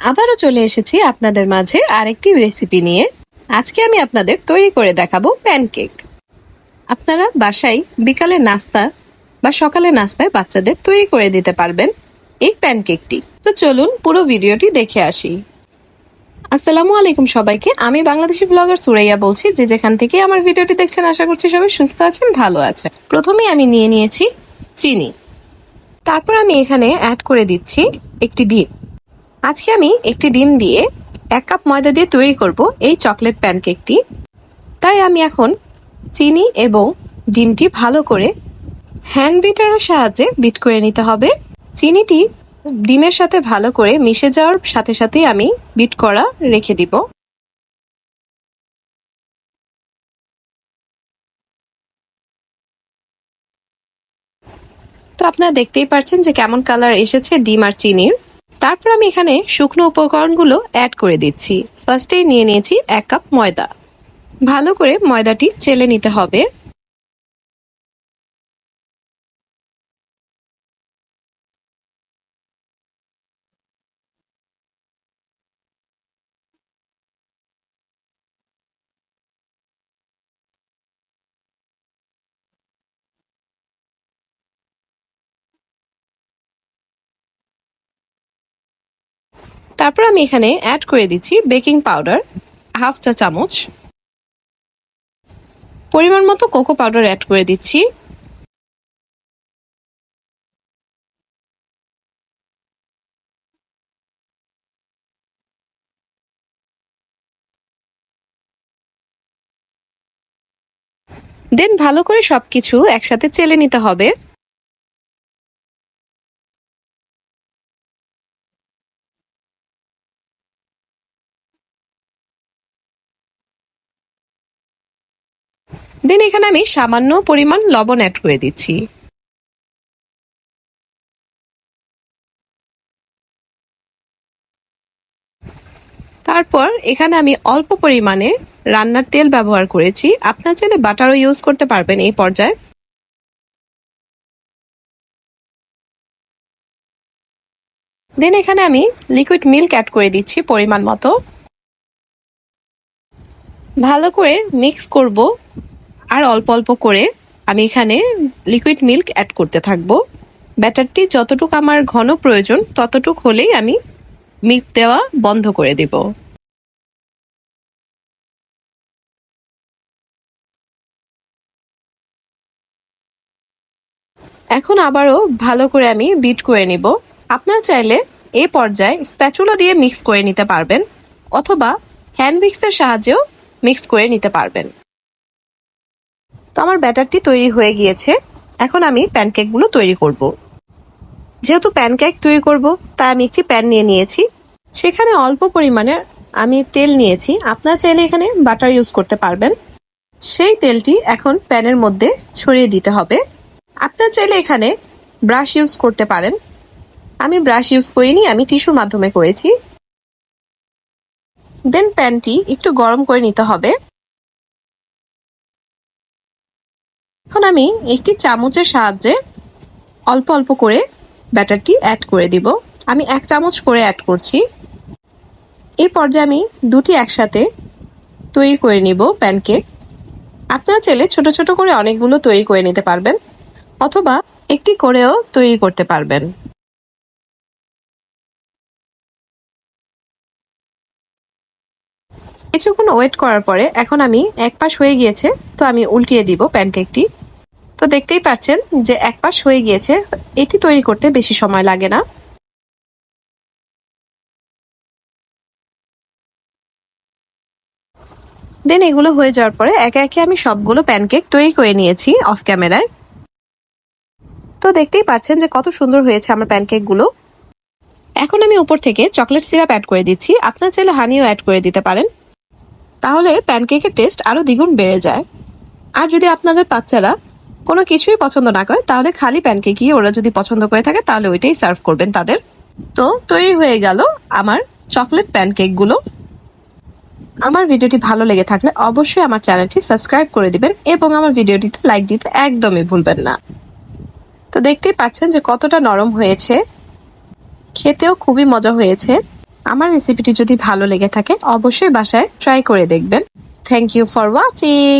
আবারও চলে এসেছি আপনাদের মাঝে আরেকটি রেসিপি নিয়ে। আজকে আমি আপনাদের তৈরি করে দেখাবো প্যানকেক আপনারা বাসায় বিকালে নাস্তা বা সকালে নাস্তায় বাচ্চাদের তৈরি করে দিতে পারবেন এই প্যানকেকটি তো চলুন পুরো ভিডিওটি দেখে আসি। আসসালামু আলাইকুম সবাইকে। আমি বাংলাদেশি ব্লগার সুরাইয়া বলছি, যে যেখান থেকে আমার ভিডিওটি দেখছেন, আশা করছি সবাই সুস্থ আছেন, ভালো আছেন। প্রথমেই আমি নিয়ে নিয়েছি চিনি। তারপর আমি এখানে অ্যাড করে দিচ্ছি একটি ডিম আজকে আমি একটি ডিম দিয়ে এক কাপ ময়দা দিয়ে তৈরি করব এই চকলেট প্যানকেকটি। তাই আমি এখন চিনি এবং ডিমটি ভালো করে হ্যান্ড বিটারের সাহায্যে বিট করে নিতে হবে। চিনিটি ডিমের সাথে ভালো করে মিশে যাওয়ার সাথে সাথেই আমি বিট করা রেখে দিব। তো আপনারা দেখতেই পাচ্ছেন যে কেমন কালার এসেছে ডিম আর চিনির। তারপর আমি এখানে শুকনো উপকরণগুলো অ্যাড করে দিচ্ছি। ফার্স্টেই নিয়ে নিয়েছি এক কাপ ময়দা। ভালো করে ময়দাটি চেলে নিতে হবে। তারপর আমি এখানে অ্যাড করে দিচ্ছি বেকিং পাউডার হাফ চা চামচ। পরিমাণ মতো কোকো পাউডার অ্যাড করে দিচ্ছি। দেন ভালো করে সবকিছু একসাথে চেলে নিতে হবে। দেন এখানে আমি সামান্য পরিমাণ লবণ অ্যাড করে দিচ্ছি। তারপর এখানে আমি অল্প পরিমাণে রান্নার তেল ব্যবহার করেছি। আপনার চাইলে বাটারও ইউজ করতে পারবেন এই পর্যায়ে। দেন এখানে আমি লিকুইড মিল্ক অ্যাড করে দিচ্ছি পরিমাণ মতো। ভালো করে মিক্স করব। আর অল্প অল্প করে আমি এখানে লিকুইড মিল্ক অ্যাড করতে থাকব। ব্যাটারটি যতটুকু আমার ঘন প্রয়োজন, ততটুক হলেই আমি মিল্ক দেওয়া বন্ধ করে দেব। এখন আবারও ভালো করে আমি বিট করে নিব। আপনার চাইলে এ পর্যায়ে স্প্যাচুলা দিয়ে মিক্স করে নিতে পারবেন, অথবা হ্যান্ড মিক্সের সাহায্যেও মিক্স করে নিতে পারবেন। তো আমার ব্যাটারটি তৈরি হয়ে গিয়েছে। এখন আমি প্যানকেকগুলো তৈরি করব। যেহেতু প্যানকেক তৈরি করব, তাই আমি একটি প্যান নিয়ে নিয়েছি। সেখানে অল্প পরিমাণে আমি তেল নিয়েছি। আপনারা চাইলে এখানে বাটার ইউজ করতে পারবেন। সেই তেলটি এখন প্যানের মধ্যে ছড়িয়ে দিতে হবে। আপনারা চাইলে এখানে ব্রাশ ইউজ করতে পারেন। আমি ব্রাশ ইউজ করিনি, আমি টিস্যুর মাধ্যমে করেছি। দেন প্যানটি একটু গরম করে নিতে হবে। এখন আমি একটি চামচের সাহায্যে অল্প অল্প করে ব্যাটারটি অ্যাড করে দিব। আমি এক চামচ করে অ্যাড করছি। এই পর্যায়ে আমি দুটি একসাথে তৈরি করে নিব প্যানকেক আপনারা চাইলে ছোট ছোট করে অনেকগুলো তৈরি করে নিতে পারবেন অথবা একটি করেও তৈরি করতে পারবেন। কিছুক্ষণ ওয়েট করার পরে এখন আমি এক পাশ হয়ে গিয়েছে, তো আমি উল্টিয়ে দিব প্যানকেকটি তো দেখতেই পাচ্ছেন যে এক পাশ হয়ে গিয়েছে। এটি তৈরি করতে বেশি সময় লাগে না। দেন এগুলো হয়ে যাওয়ার পরে একে একে আমি সবগুলো প্যানকেক তৈরি করে নিয়েছি অফ ক্যামেরায়। তো দেখতেই পাচ্ছেন যে কত সুন্দর হয়েছে আমার প্যানকেকগুলো। এখন আমি উপর থেকে চকলেট সিরাপ অ্যাড করে দিচ্ছি। আপনার চাইলে হানিও অ্যাড করে দিতে পারেন। তাহলে প্যানকেকের টেস্ট আরও দ্বিগুণ বেড়ে যায়। আর যদি আপনাদের বাচ্চারা কোনো কিছুই পছন্দ না করে, তাহলে খালি প্যানকে গিয়ে ওরা যদি পছন্দ করে থাকে, তাহলে ওইটাই সার্ভ করবেন তাদের। তো তৈরি হয়ে গেল আমার চকলেট প্যানকেকগুলো আমার ভিডিওটি ভালো লেগে থাকলে অবশ্যই আমার চ্যানেলটি সাবস্ক্রাইব করে দিবেন এবং আমার ভিডিওটিতে লাইক দিতে একদমই ভুলবেন না। তো দেখতেই পাচ্ছেন যে কতটা নরম হয়েছে। খেতেও খুবই মজা হয়েছে। আমার রেসিপিটি যদি ভালো লেগে থাকে, অবশ্যই বাসায় ট্রাই করে দেখবেন। Thank you for watching